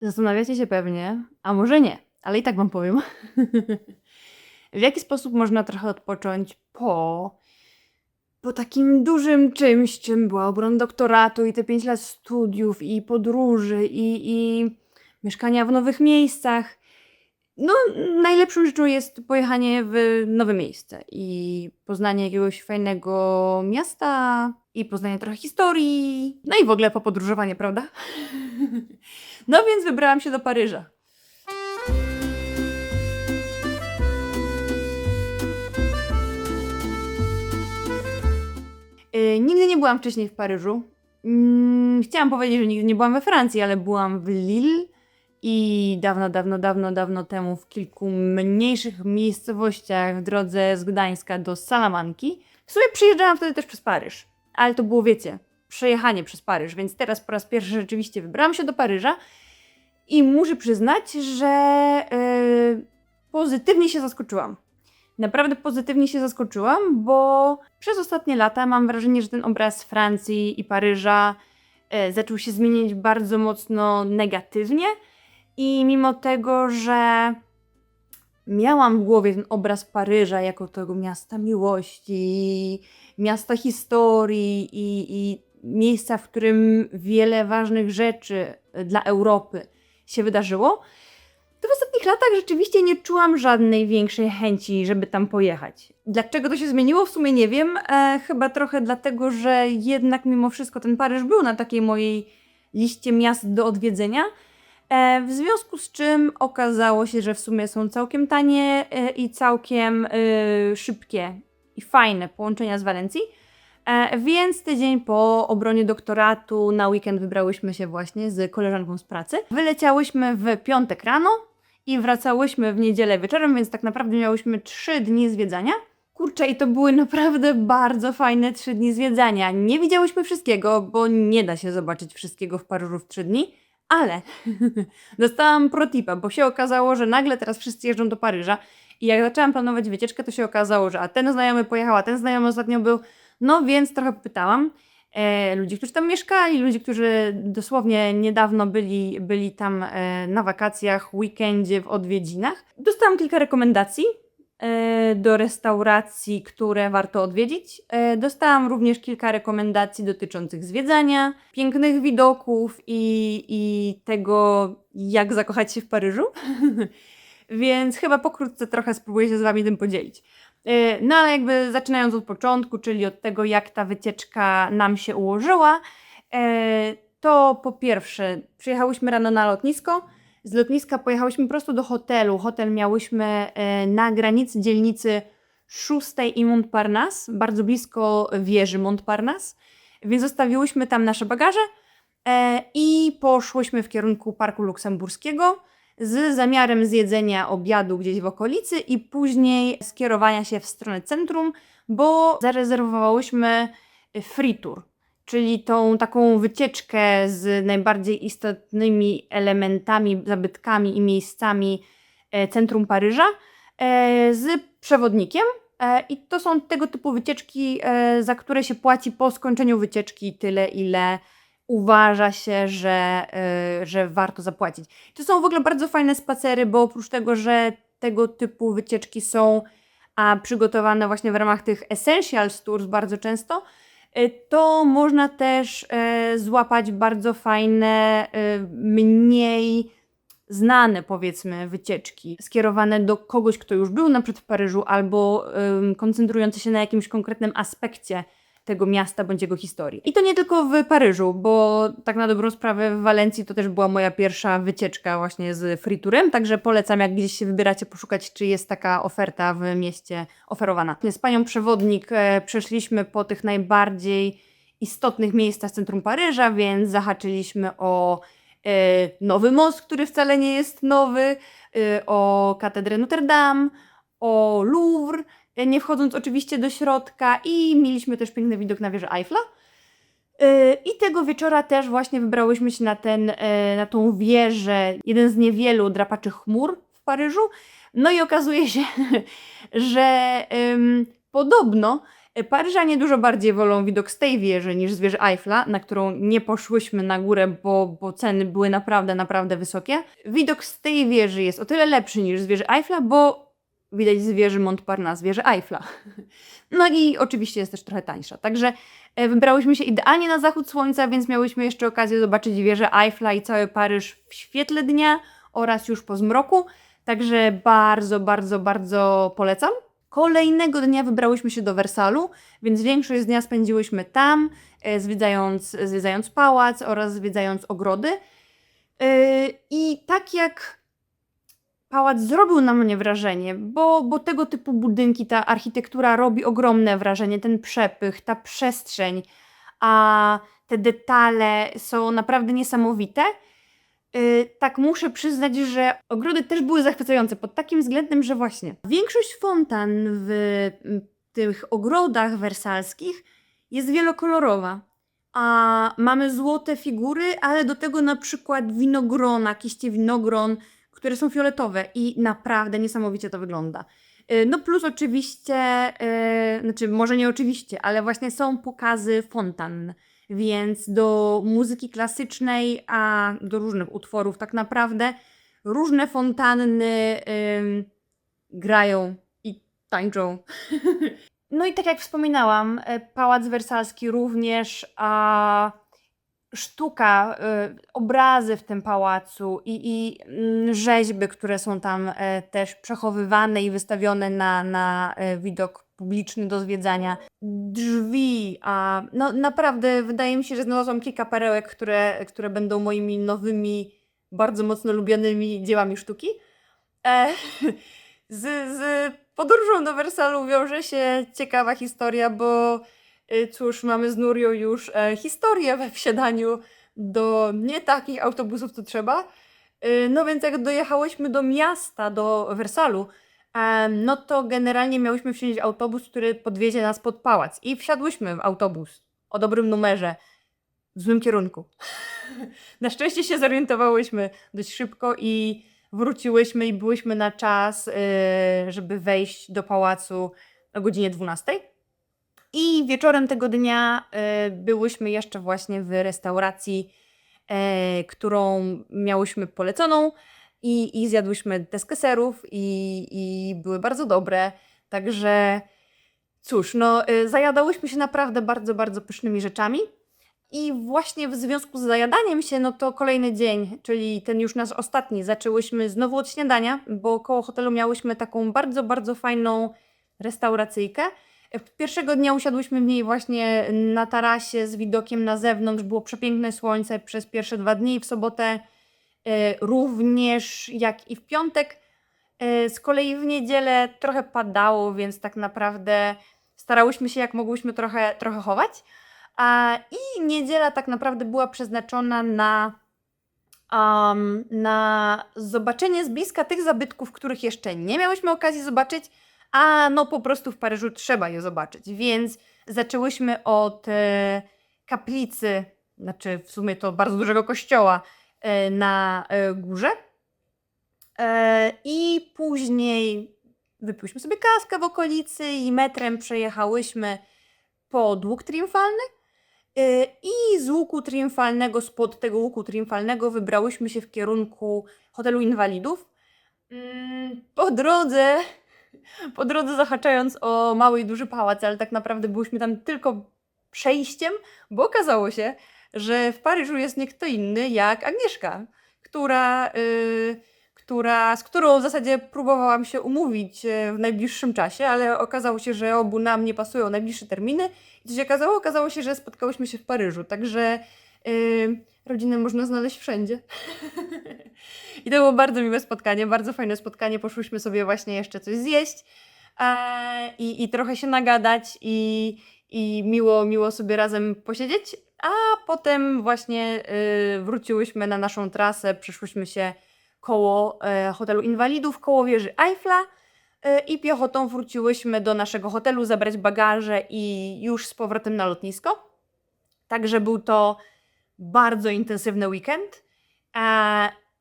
Zastanawiacie się pewnie, a może nie, ale i tak wam powiem. w jaki sposób można trochę odpocząć po, po takim dużym czymś, czym była obrona doktoratu i te 5 lat studiów i podróży i, i mieszkania w nowych miejscach. No, najlepszą rzeczą jest pojechanie w nowe miejsce i poznanie jakiegoś fajnego miasta i poznanie trochę historii. No i w ogóle popodróżowanie, prawda? No więc wybrałam się do Paryża. Yy, nigdy nie byłam wcześniej w Paryżu. Mm, chciałam powiedzieć, że nigdy nie byłam we Francji, ale byłam w Lille i dawno, dawno, dawno, dawno temu w kilku mniejszych miejscowościach w drodze z Gdańska do Salamanki. W sumie przyjeżdżałam wtedy też przez Paryż, ale to było, wiecie, przejechanie przez Paryż, więc teraz po raz pierwszy rzeczywiście wybrałam się do Paryża i muszę przyznać, że yy, pozytywnie się zaskoczyłam. Naprawdę pozytywnie się zaskoczyłam, bo przez ostatnie lata mam wrażenie, że ten obraz Francji i Paryża e, zaczął się zmieniać bardzo mocno negatywnie. I mimo tego, że miałam w głowie ten obraz Paryża jako tego miasta miłości, miasta historii i, i miejsca, w którym wiele ważnych rzeczy dla Europy się wydarzyło, to w ostatnich latach rzeczywiście nie czułam żadnej większej chęci, żeby tam pojechać. Dlaczego to się zmieniło? W sumie nie wiem. E, chyba trochę dlatego, że jednak mimo wszystko ten Paryż był na takiej mojej liście miast do odwiedzenia. E, w związku z czym okazało się, że w sumie są całkiem tanie e, i całkiem e, szybkie i fajne połączenia z Walencji. Więc tydzień po obronie doktoratu na weekend wybrałyśmy się właśnie z koleżanką z pracy. Wyleciałyśmy w piątek rano i wracałyśmy w niedzielę wieczorem, więc tak naprawdę miałyśmy trzy dni zwiedzania. Kurczę, i to były naprawdę bardzo fajne trzy dni zwiedzania. Nie widziałyśmy wszystkiego, bo nie da się zobaczyć wszystkiego w Paryżu w trzy dni, ale dostałam protipa, bo się okazało, że nagle teraz wszyscy jeżdżą do Paryża i jak zaczęłam planować wycieczkę, to się okazało, że a ten znajomy pojechał, a ten znajomy ostatnio był, no więc trochę pytałam e, ludzi, którzy tam mieszkali, ludzi, którzy dosłownie niedawno byli, byli tam e, na wakacjach, weekendzie, w odwiedzinach. Dostałam kilka rekomendacji do restauracji, które warto odwiedzić. E, dostałam również kilka rekomendacji dotyczących zwiedzania, pięknych widoków i, i tego, jak zakochać się w Paryżu. Więc chyba pokrótce trochę spróbuję się z Wami tym podzielić. E, No ale jakby zaczynając od początku, czyli od tego, jak ta wycieczka nam się ułożyła, e, to po pierwsze przyjechałyśmy rano na lotnisko. Z lotniska pojechałyśmy prosto do hotelu. Hotel miałyśmy e, na granicy dzielnicy 6 i Montparnasse, bardzo blisko wieży Montparnasse, więc zostawiłyśmy tam nasze bagaże e, i poszłyśmy w kierunku Parku Luksemburskiego z zamiarem zjedzenia obiadu gdzieś w okolicy i później skierowania się w stronę centrum, bo zarezerwowałyśmy free tour, czyli tą taką wycieczkę z najbardziej istotnymi elementami, zabytkami i miejscami e, centrum Paryża e, z przewodnikiem. E, I to są tego typu wycieczki, za które się płaci po skończeniu wycieczki tyle, ile uważa się, że, że warto zapłacić. To są w ogóle bardzo fajne spacery, bo oprócz tego, że tego typu wycieczki są przygotowane właśnie w ramach tych Essentials Tours bardzo często, to można też y, złapać bardzo fajne, y, mniej znane powiedzmy wycieczki, skierowane do kogoś, kto już był na przykład w Paryżu albo koncentrujące się na jakimś konkretnym aspekcie tego miasta bądź jego historii. I to nie tylko w Paryżu, bo tak na dobrą sprawę w Walencji to też była moja pierwsza wycieczka właśnie z free tourem, także polecam jak gdzieś się wybieracie poszukać, czy jest taka oferta w mieście oferowana. Z panią przewodnik e, przeszliśmy po tych najbardziej istotnych miejscach centrum Paryża, więc zahaczyliśmy o e, nowy most, który wcale nie jest nowy, e, o katedrę Notre Dame, o Louvre, nie wchodząc oczywiście do środka i mieliśmy też piękny widok na wieżę Eiffla. E, I tego wieczora też właśnie wybrałyśmy się na, ten, e, na tą wieżę, jeden z niewielu drapaczy chmur w Paryżu. No i okazuje się, że podobno E, Paryżanie dużo bardziej wolą widok z tej wieży niż z wieży Eiffla, na którą nie poszłyśmy na górę, bo, bo ceny były naprawdę, naprawdę wysokie. Widok z tej wieży jest o tyle lepszy niż z wieży Eiffla, bo widać z wieży Montparnasse, wieży Eiffla. No i oczywiście jest też trochę tańsza. Także e, wybrałyśmy się idealnie na zachód słońca, więc miałyśmy jeszcze okazję zobaczyć wieżę Eiffla i cały Paryż w świetle dnia oraz już po zmroku. Także bardzo, bardzo, bardzo polecam. Kolejnego dnia wybrałyśmy się do Wersalu, więc większość dnia spędziłyśmy tam, e, zwiedzając, zwiedzając pałac oraz zwiedzając ogrody. E, I tak jak pałac zrobił na mnie wrażenie, bo, bo tego typu budynki, ta architektura robi ogromne wrażenie, ten przepych, ta przestrzeń, a te detale są naprawdę niesamowite. Yy, tak muszę przyznać, że ogrody też były zachwycające pod takim względem, że właśnie większość fontan w tych ogrodach wersalskich jest wielokolorowa. A mamy złote figury, ale do tego na przykład winogrona, kiście winogron, które są fioletowe i naprawdę niesamowicie to wygląda. Yy, No plus oczywiście, yy, znaczy może nie oczywiście, ale właśnie są pokazy fontan, więc do muzyki klasycznej, a do różnych utworów tak naprawdę różne fontanny ym, grają i tańczą. No i tak jak wspominałam, e, Pałac Wersalski również, a sztuka, y, obrazy w tym pałacu i, i mm, rzeźby, które są tam e, też przechowywane i wystawione na, na e, widok publiczny do zwiedzania. Drzwi, a no naprawdę wydaje mi się, że znalazłam kilka perełek, które, które będą moimi nowymi, bardzo mocno lubianymi dziełami sztuki. E, z, z podróżą do Wersalu wiąże się ciekawa historia, bo cóż, mamy z Nurią już e, historię we wsiadaniu do nie takich autobusów, co trzeba. Y, No więc jak dojechałyśmy do miasta, do Wersalu, no to generalnie miałyśmy wsiąść autobus, który podwiezie nas pod pałac. I wsiadłyśmy w autobus o dobrym numerze, w złym kierunku. Na szczęście się zorientowałyśmy dość szybko i wróciłyśmy i byłyśmy na czas, y, żeby wejść do pałacu o godzinie 12. I wieczorem tego dnia y, byłyśmy jeszcze właśnie w restauracji, e, którą miałyśmy poleconą i, i zjadłyśmy deskę serów i, i były bardzo dobre. Także cóż, no y, zajadałyśmy się naprawdę bardzo, bardzo pysznymi rzeczami. I właśnie w związku z zajadaniem się, no to kolejny dzień, czyli ten już nasz ostatni, zaczęłyśmy znowu od śniadania, bo koło hotelu miałyśmy taką bardzo, bardzo fajną restauracyjkę. Pierwszego dnia usiadłyśmy w niej właśnie na tarasie z widokiem na zewnątrz. Było przepiękne słońce przez pierwsze dwa dni w sobotę e, również jak i w piątek. E, Z kolei w niedzielę trochę padało, więc tak naprawdę starałyśmy się jak mogłyśmy trochę, trochę chować. I niedziela tak naprawdę była przeznaczona na, um, na zobaczenie z bliska tych zabytków, których jeszcze nie miałyśmy okazji zobaczyć, a no po prostu w Paryżu trzeba je zobaczyć. Więc zaczęłyśmy od e, kaplicy, znaczy w sumie to bardzo dużego kościoła e, na e, górze. I później wypiłyśmy sobie kaskę w okolicy i metrem przejechałyśmy pod łuk triumfalny. I z łuku triumfalnego, spod tego łuku triumfalnego wybrałyśmy się w kierunku hotelu inwalidów. Mm, Po drodze, po drodze zahaczając o mały i duży pałac, ale tak naprawdę byłyśmy tam tylko przejściem, bo okazało się, że w Paryżu jest nie kto inny jak Agnieszka, która, y, która, z którą w zasadzie próbowałam się umówić e, w najbliższym czasie, ale okazało się, że obu nam nie pasują najbliższe terminy. I co się okazało? Okazało się, że spotkałyśmy się w Paryżu, także yy, rodzinę można znaleźć wszędzie. I to było bardzo miłe spotkanie, bardzo fajne spotkanie. Poszłyśmy sobie właśnie jeszcze coś zjeść i, i trochę się nagadać i, i miło, miło sobie razem posiedzieć. A potem właśnie yy, wróciłyśmy na naszą trasę, przyszłyśmy się koło e, hotelu inwalidów, koło wieży Eiffla e, i piechotą wróciłyśmy do naszego hotelu, zabrać bagaże i już z powrotem na lotnisko. Także był to bardzo intensywny weekend, e,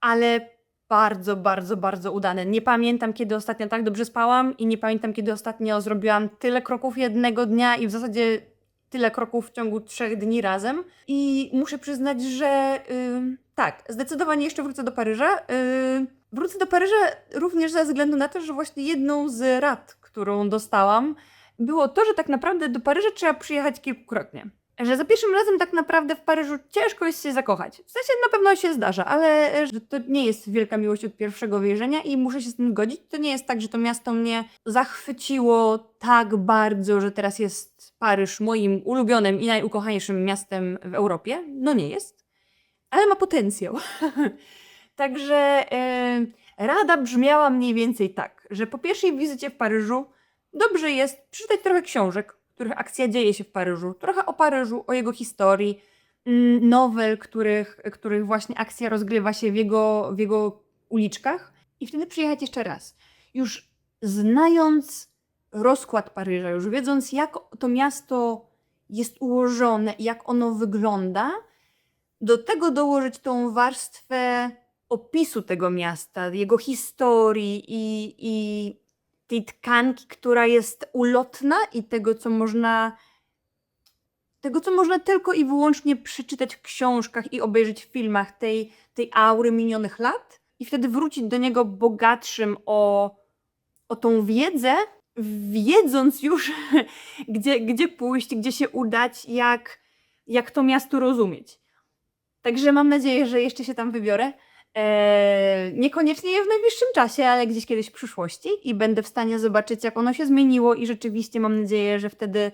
ale bardzo, bardzo, bardzo udane. Nie pamiętam, kiedy ostatnio tak dobrze spałam i nie pamiętam, kiedy ostatnio zrobiłam tyle kroków jednego dnia i w zasadzie tyle kroków w ciągu trzech dni razem. I muszę przyznać, że ym, tak, zdecydowanie jeszcze wrócę do Paryża. Ym, wrócę do Paryża również ze względu na to, że właśnie jedną z rad, którą dostałam, było to, że tak naprawdę do Paryża trzeba przyjechać kilkukrotnie. Że za pierwszym razem tak naprawdę w Paryżu ciężko jest się zakochać. W sensie na pewno się zdarza, ale e, że to nie jest wielka miłość od pierwszego wejrzenia i muszę się z tym zgodzić. To nie jest tak, że to miasto mnie zachwyciło tak bardzo, że teraz jest Paryż moim ulubionym i najukochańszym miastem w Europie. No nie jest, ale ma potencjał. Także e, rada brzmiała mniej więcej tak, że po pierwszej wizycie w Paryżu dobrze jest przeczytać trochę książek, których akcja dzieje się w Paryżu, trochę o Paryżu, o jego historii, mm, nowel, których, których właśnie akcja rozgrywa się w jego, w jego uliczkach i wtedy przyjechać jeszcze raz. Już znając rozkład Paryża, już wiedząc jak to miasto jest ułożone jak ono wygląda, do tego dołożyć tą warstwę opisu tego miasta, jego historii i, i tej tkanki, która jest ulotna i tego, co można tego, co można tylko i wyłącznie przeczytać w książkach i obejrzeć w filmach tej, tej aury minionych lat i wtedy wrócić do niego bogatszym o, o tą wiedzę, wiedząc już, gdzie, gdzie pójść, gdzie się udać, jak, jak to miasto rozumieć. Także mam nadzieję, że jeszcze się tam wybiorę. Eee, niekoniecznie w najbliższym czasie, ale gdzieś kiedyś w przyszłości i będę w stanie zobaczyć, jak ono się zmieniło i rzeczywiście mam nadzieję, że wtedy,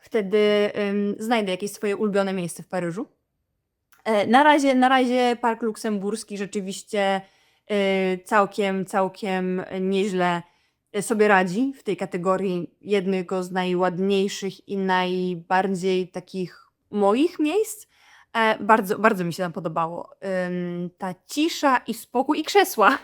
wtedy znajdę jakieś swoje ulubione miejsce w Paryżu. E, na, razie, na razie Park Luksemburski rzeczywiście y, całkiem, całkiem nieźle sobie radzi w tej kategorii jednego z najładniejszych i najbardziej takich moich miejsc. E, bardzo, bardzo mi się tam podobało. Ym, ta cisza i spokój i krzesła.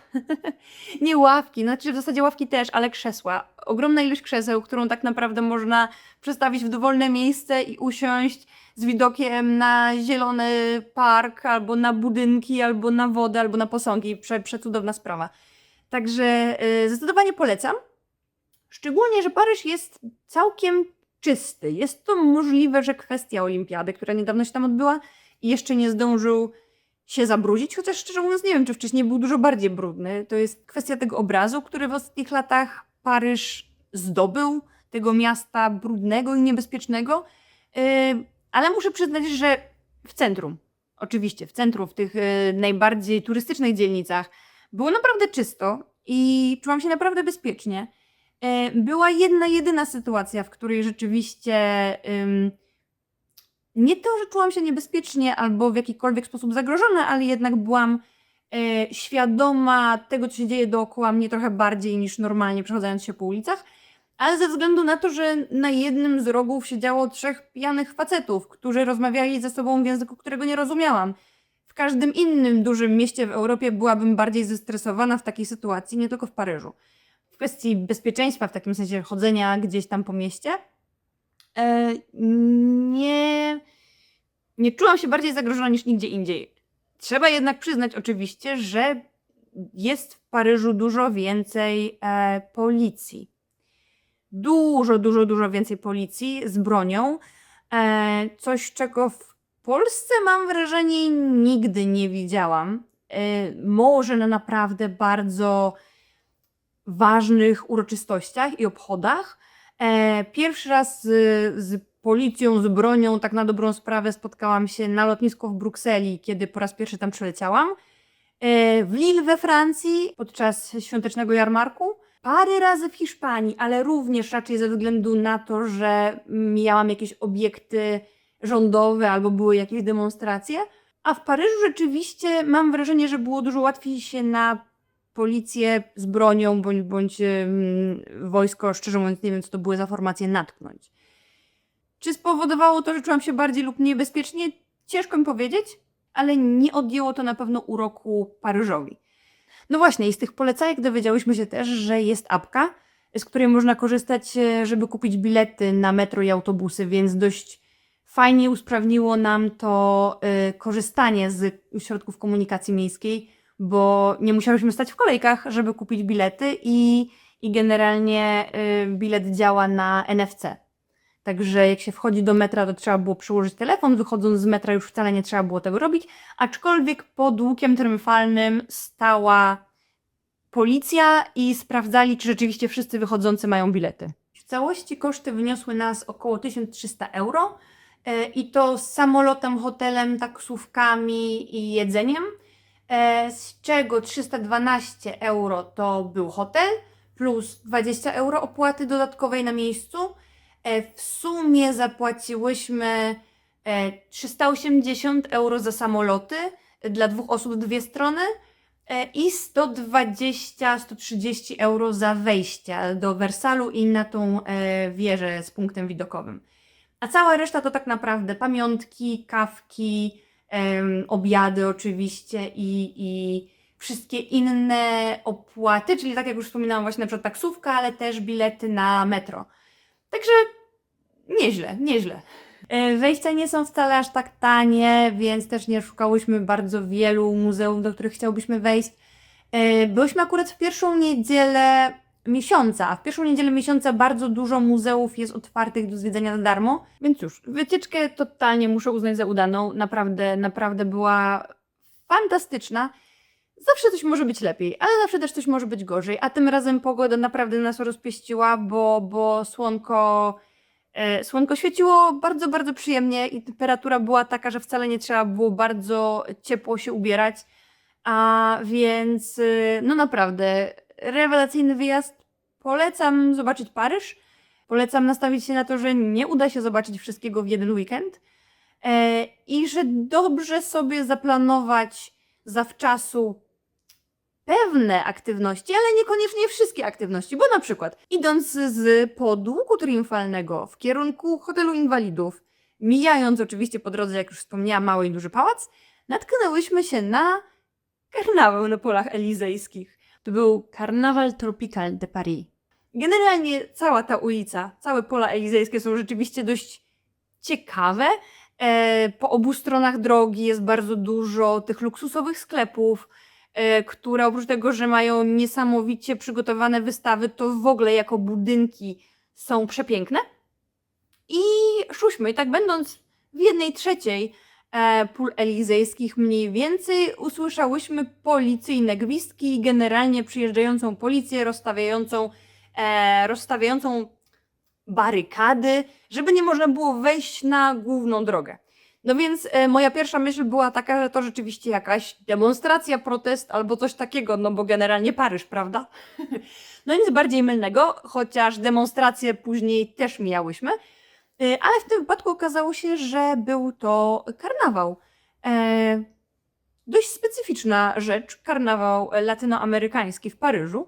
Nie ławki, znaczy w zasadzie ławki też, ale krzesła. Ogromna ilość krzeseł, którą tak naprawdę można przestawić w dowolne miejsce i usiąść z widokiem na zielony park, albo na budynki, albo na wodę, albo na posągi. Prze, przecudowna sprawa. Także y, zdecydowanie polecam. Szczególnie, że Paryż jest całkiem czysty. Jest to możliwe, że kwestia olimpiady, która niedawno się tam odbyła, i jeszcze nie zdążył się zabrudzić, chociaż szczerze mówiąc nie wiem, czy wcześniej był dużo bardziej brudny. To jest kwestia tego obrazu, który w ostatnich latach Paryż zdobył, tego miasta brudnego i niebezpiecznego. Yy, ale muszę przyznać, że w centrum, oczywiście w centrum, w tych yy, najbardziej turystycznych dzielnicach, było naprawdę czysto i czułam się naprawdę bezpiecznie. Yy, była jedna, jedyna sytuacja, w której rzeczywiście nie to, że czułam się niebezpiecznie albo w jakikolwiek sposób zagrożona, ale jednak byłam e, świadoma tego, co się dzieje dookoła mnie trochę bardziej niż normalnie przechodząc się po ulicach, ale ze względu na to, że na jednym z rogów siedziało trzech pijanych facetów, którzy rozmawiali ze sobą w języku, którego nie rozumiałam. W każdym innym dużym mieście w Europie byłabym bardziej zestresowana w takiej sytuacji, nie tylko w Paryżu. Kwestii bezpieczeństwa, w takim sensie chodzenia gdzieś tam po mieście, e, nie, nie czułam się bardziej zagrożona niż nigdzie indziej. Trzeba jednak przyznać oczywiście, że jest w Paryżu dużo więcej e, policji. Dużo, dużo, dużo więcej policji z bronią. E, coś, czego w Polsce mam wrażenie nigdy nie widziałam. Może na naprawdę bardzo ważnych uroczystościach i obchodach. E, pierwszy raz z, z policją, z bronią, tak na dobrą sprawę spotkałam się na lotnisku w Brukseli, kiedy po raz pierwszy tam przyleciałam. E, W Lille we Francji podczas świątecznego jarmarku. Parę razy w Hiszpanii, ale również raczej ze względu na to, że miałam jakieś obiekty rządowe albo były jakieś demonstracje. A w Paryżu rzeczywiście mam wrażenie, że było dużo łatwiej się na policję z bronią bądź, bądź wojsko, szczerze mówiąc nie wiem co to były za formacje, natknąć. Czy spowodowało to, że czułam się bardziej lub mniej bezpiecznie? Ciężko mi powiedzieć, ale nie odjęło to na pewno uroku Paryżowi. No właśnie, i z tych polecajek dowiedziałyśmy się też, że jest apka, z której można korzystać, e, żeby kupić bilety na metro i autobusy, więc dość fajnie usprawniło nam to y, korzystanie z środków komunikacji miejskiej, bo nie musiałyśmy stać w kolejkach, żeby kupić bilety i, i generalnie y, bilet działa na NFC. Także jak się wchodzi do metra, to trzeba było przyłożyć telefon, wychodząc z metra już wcale nie trzeba było tego robić, aczkolwiek pod łukiem triumfalnym stała policja i sprawdzali, czy rzeczywiście wszyscy wychodzący mają bilety. W całości koszty wyniosły nas około 1300 euro e, i to z samolotem, hotelem, taksówkami i jedzeniem, z czego 312 euro to był hotel plus 20 euro opłaty dodatkowej na miejscu. E, W sumie zapłaciłyśmy e, 380 euro za samoloty e, dla dwóch osób dwie strony e, i 120-130 euro za wejście do Wersalu i na tą e, wieżę z punktem widokowym. A cała reszta to tak naprawdę pamiątki, kawki, em, obiady oczywiście i, i wszystkie inne opłaty, czyli tak jak już wspominałam właśnie na przykład taksówka, ale też bilety na metro. Także nieźle, nieźle. E, Wejścia nie są wcale aż tak tanie, więc też nie szukałyśmy bardzo wielu muzeów, do których chciałbyśmy wejść. E, Byłyśmy akurat w pierwszą niedzielę miesiąca, w pierwszą niedzielę miesiąca bardzo dużo muzeów jest otwartych do zwiedzania za darmo, więc już, wycieczkę totalnie muszę uznać za udaną, naprawdę, naprawdę była fantastyczna. Zawsze coś może być lepiej, ale zawsze też coś może być gorzej, a tym razem pogoda naprawdę nas rozpieściła, bo, bo słonko, e, słonko świeciło bardzo, bardzo przyjemnie i temperatura była taka, że wcale nie trzeba było bardzo ciepło się ubierać, a więc y, no naprawdę rewelacyjny wyjazd. Polecam zobaczyć Paryż. Polecam nastawić się na to, że nie uda się zobaczyć wszystkiego w jeden weekend e, i że dobrze sobie zaplanować zawczasu pewne aktywności, ale niekoniecznie wszystkie aktywności, bo na przykład idąc z podłuku triumfalnego w kierunku hotelu inwalidów, mijając oczywiście po drodze, jak już wspomniałam, mały i duży pałac, natknęłyśmy się na karnawał na polach elizejskich. To był Carnaval Tropical de Paris. Generalnie cała ta ulica, całe pola elizejskie są rzeczywiście dość ciekawe. E, po obu stronach drogi jest bardzo dużo tych luksusowych sklepów, e, które oprócz tego, że mają niesamowicie przygotowane wystawy, to w ogóle jako budynki są przepiękne. I szłyśmy, i tak będąc w jednej trzeciej e, pól elizejskich mniej więcej usłyszałyśmy policyjne gwizdki i generalnie przyjeżdżającą policję rozstawiającą, e, rozstawiającą barykady, żeby nie można było wejść na główną drogę. No więc e, moja pierwsza myśl była taka, że to rzeczywiście jakaś demonstracja, protest albo coś takiego, no bo generalnie Paryż, prawda? no nic bardziej mylnego, chociaż demonstracje później też mijałyśmy. E, ale w tym wypadku okazało się, że był to karnawał. E, dość specyficzna rzecz, karnawał latynoamerykański w Paryżu,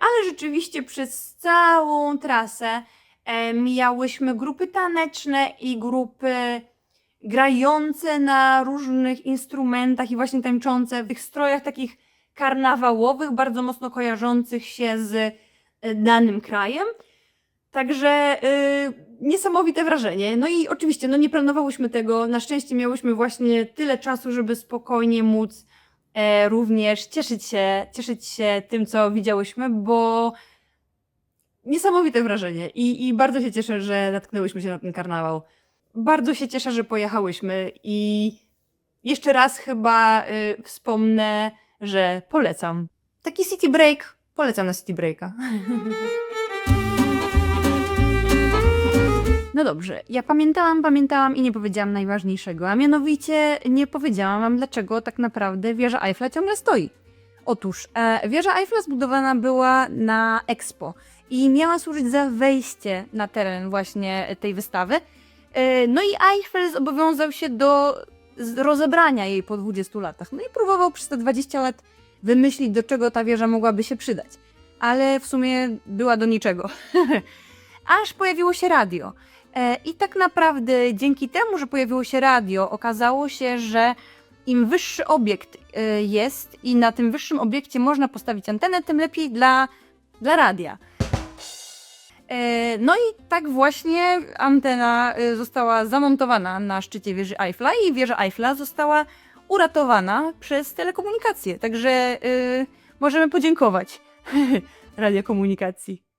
ale rzeczywiście przez całą trasę e, mijałyśmy grupy taneczne i grupy grające na różnych instrumentach i właśnie tańczące w tych strojach takich karnawałowych, bardzo mocno kojarzących się z e, danym krajem. Także y, niesamowite wrażenie. No i oczywiście, no nie planowałyśmy tego. Na szczęście miałyśmy właśnie tyle czasu, żeby spokojnie móc e, również cieszyć się, cieszyć się tym, co widziałyśmy, bo niesamowite wrażenie. I, I bardzo się cieszę, że natknęłyśmy się na ten karnawał. Bardzo się cieszę, że pojechałyśmy i jeszcze raz chyba y, wspomnę, że polecam. Taki city break, polecam na city breaka. No dobrze, ja pamiętałam, pamiętałam i nie powiedziałam najważniejszego, a mianowicie nie powiedziałam wam, dlaczego tak naprawdę wieża Eiffla ciągle stoi. Otóż e, wieża Eiffla zbudowana była na Expo i miała służyć za wejście na teren właśnie tej wystawy. E, no i Eiffel zobowiązał się do rozebrania jej po 20 latach. No i próbował przez te 20 lat wymyślić, do czego ta wieża mogłaby się przydać. Ale w sumie była do niczego. Aż pojawiło się radio. E, I tak naprawdę dzięki temu, że pojawiło się radio, okazało się, że im wyższy obiekt e, jest i na tym wyższym obiekcie można postawić antenę, tym lepiej dla, dla radia. E, No i tak właśnie antena została zamontowana na szczycie wieży Eiffla i wieża Eiffla została uratowana przez telekomunikację. Także yy, możemy podziękować radiokomunikacji.